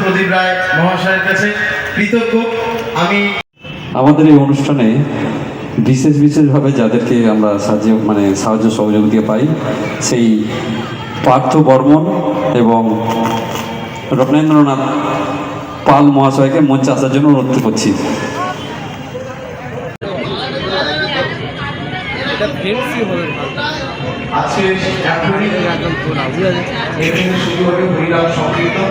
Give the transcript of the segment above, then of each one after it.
প্রদীপ রায় মহাশয়ের কাছে কৃতজ্ঞ। আমি আমাদের এই অনুষ্ঠানে বিশেষ বিশেষভাবে যাদেরকে আমরা সাহায্য মানে সাহায্য সহযোগিতা পাই সেই পার্থ বর্মন এবং রবীন্দ্রনাথ পাল মহাশয়কে মঞ্চে আসার জন্য অনুরোধ করছি। আজকে শুরু হবে হরিনাম সংকীর্তন।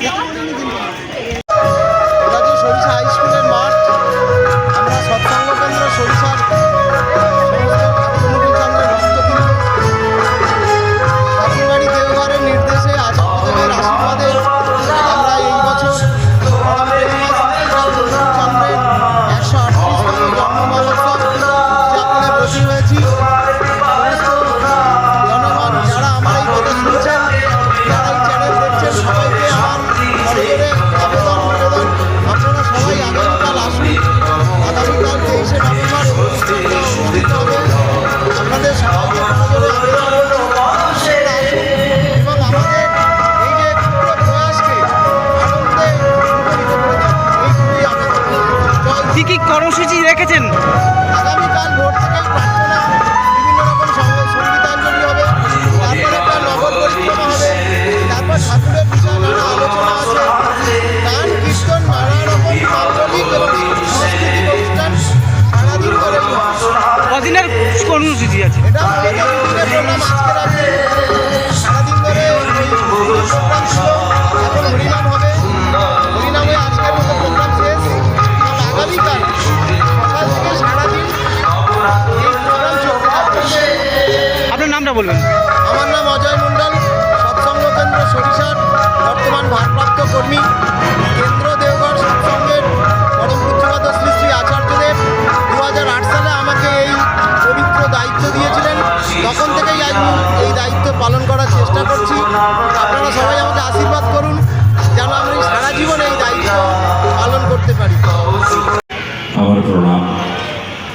Yeah.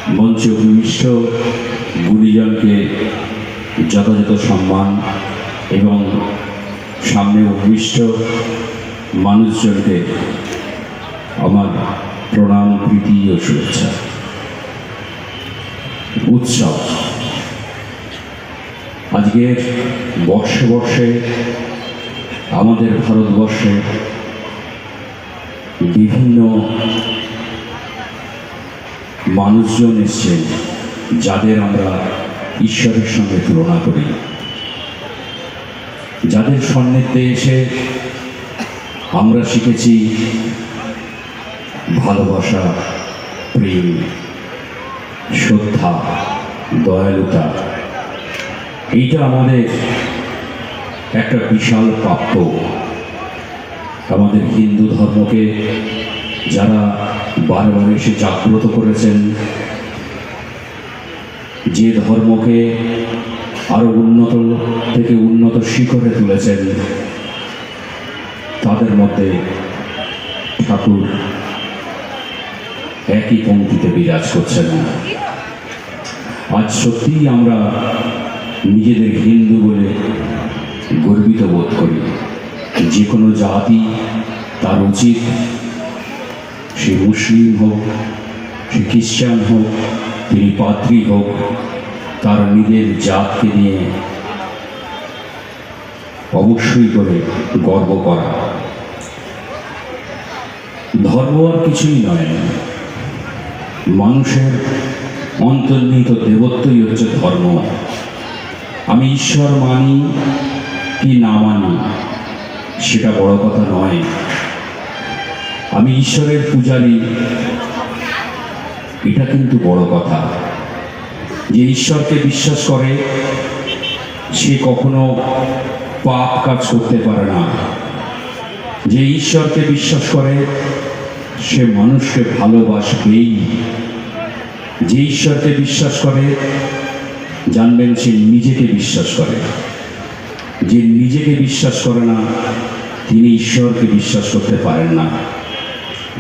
মঞ্চে উপবিষ্ট গুণীজনকে যথাযথ সম্মান এবং সামনে উপবিষ্ট মানুষজনকে আমার প্রণাম, প্রীতি ও শুভেচ্ছা। উৎসব। আজকের বর্ষে বর্ষে আমাদের ভারতবর্ষে বিভিন্ন মানুষজন এসছেন যাদের আমরা ঈশ্বরের সঙ্গে তুলনা করি। যাদের সান্নিধ্যে এসে আমরা শিখেছি ভালোবাসা, প্রেম, শ্রদ্ধা, দয়ালুতা। এইটা আমাদের একটা বিশাল প্রাপ্য। আমাদের হিন্দু ধর্মকে যারা বারবার এসে জাগ্রত করেছেন। যে ধর্মকে আরও উন্নত থেকে উন্নত শিখরে তুলেছেন, তাদের মধ্যে ঠাকুর একই পঙ্ক্তিতে বিরাজ করছেন। আজ সত্যিই আমরা নিজেদের হিন্দু বলে গর্বিত বোধ করি। যে কোনো জাতি তার উচিত সে মুসলিম হোক, সে খ্রিস্টান হোক, তিনি পাত্রী হোক, তার নিজের জাতকে নিয়ে অবশ্যই করে গর্ব করা। ধর্ম আর কিছুই নয়। মানুষের অন্তর্নিহিত দেবত্বই হচ্ছে ধর্ম। আমি ঈশ্বর মানি কি না মানি, সেটা বড় কথা নয়। আমি ঈশ্বরের পূজারী। এটা কিন্তু বড় কথা। যে ঈশ্বরকে বিশ্বাস করে, সে কখনো পাপ কাজ করতে পারে না। যে ঈশ্বরকে বিশ্বাস করে, সে মানুষকে ভালোবাসবেই। যে ঈশ্বরকে বিশ্বাস করে, জানবেন সে নিজেকে বিশ্বাস করে। যে নিজেকে বিশ্বাস করে না, তিনি ঈশ্বরকে বিশ্বাস করতে পারেন না।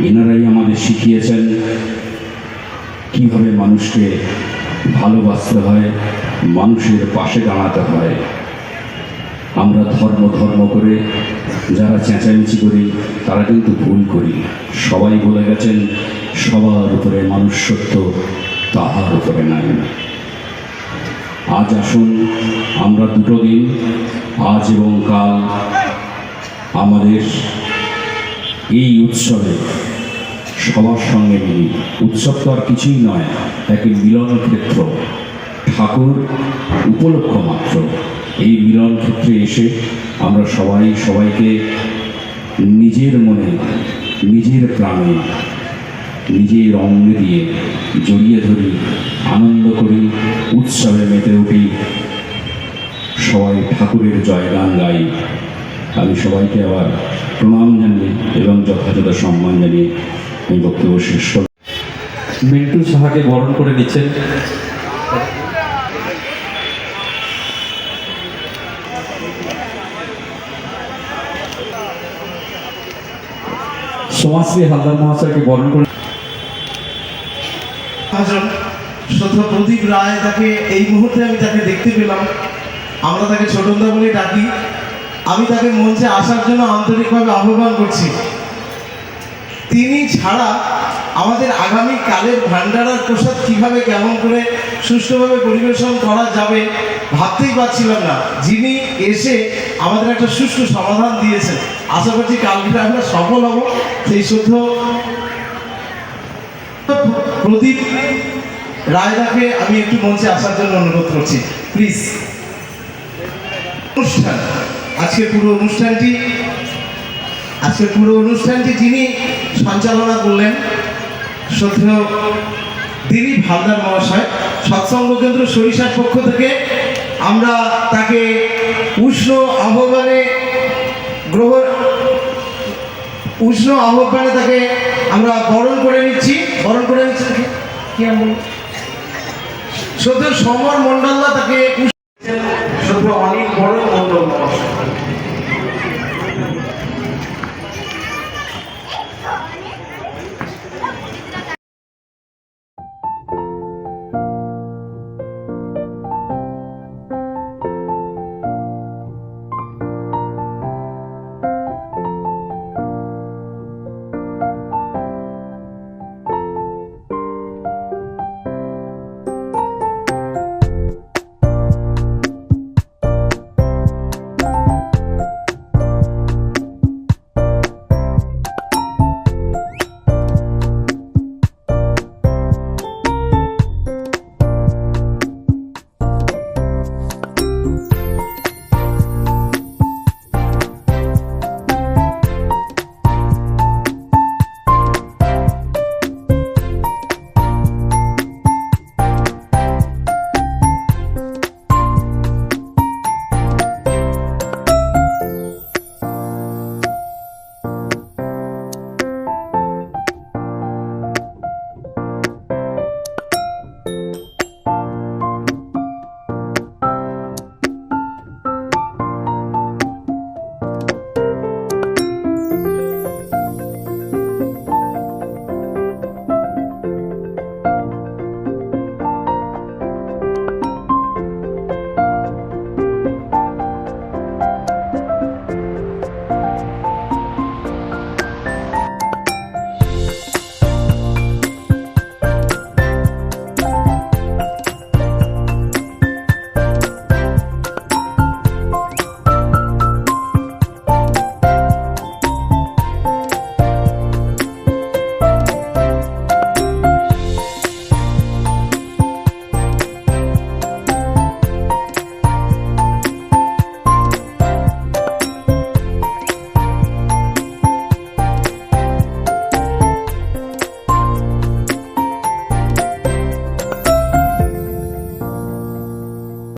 এনারাই আমাদের শিখিয়েছেন কীভাবে মানুষকে ভালোবাসতে হয়, মানুষের পাশে দাঁড়াতে হয়। আমরা ধর্ম ধর্ম করে যারা চেঁচামেচি করি, তারা কিন্তু ভুল করি। সবাই বলে গেছেন, সবার উপরে মানুষ সত্য, তাহার উপরে নাই। আজ আসুন, আমরা দুটো দিন, আজ এবং কাল আমাদের এই উৎসবে সবার সঙ্গে মিলি। উৎসব তো আর কিছুই নয় একই মিলন ক্ষেত্র। ঠাকুর উপলক্ষ মাত্র। এই মিলন ক্ষেত্রে এসে আমরা সবাই সবাইকে নিজের মনে, নিজের প্রাণে, নিজের অঙ্গে দিয়ে জড়িয়ে ধরি, আনন্দ করি, উৎসবে মেতে উঠি। সবাই ঠাকুরের জয়গান গাই। আমি সবাইকে আবার প্রণাম জানিয়ে এবং যথাযথ সম্মান জানিয়ে এই বক্তব্য শেষ করলাম। মিন্টু সাহাকে বরণ করে নিচ্ছেন। সমাজশ্রী হালদার মহাশয়কে বরণ করে শ্রদ্ধা প্রদীপ রায় তাকে এই মুহূর্তে আমি তাকে দেখতে পেলাম। আমরা তাকে ছোটনদা বলে ডাকি। আমি তাকে মঞ্চে আসার জন্য আন্তরিকভাবে আহ্বান করছি। তিনি ছাড়া আমাদের আগামী কালের ভান্ডারার প্রসাদ কীভাবে কেমন করে সুষ্ঠুভাবে পরিবেশন করা যাবে ভাবতেই পারছিলাম না। যিনি এসে আমাদের একটা সুষ্ঠু সমাধান দিয়েছেন। আশা করছি কালকে আমরা সফল হব। সেই শুদ্ধ প্রদীপ রায়দাকে আমি একটু মঞ্চে আসার জন্য অনুরোধ করছি। প্লিজ। অনুষ্ঠান। আজকের পুরো অনুষ্ঠানটি, আজকের পুরো অনুষ্ঠানটি যিনি সঞ্চালনা করলেন শ্রদ্ধেয় দিলীপ হালদার মহাশয়, সৎসঙ্গ কেন্দ্র সরিষার পক্ষ থেকে আমরা তাকে উষ্ণ আহ্বানে গ্রহণ উষ্ণ আহ্বানে তাকে আমরা বরণ করে নিচ্ছি। বরণ করে নিচ্ছি কি- নাম সদ্য সমর মন্ডলদা তাকে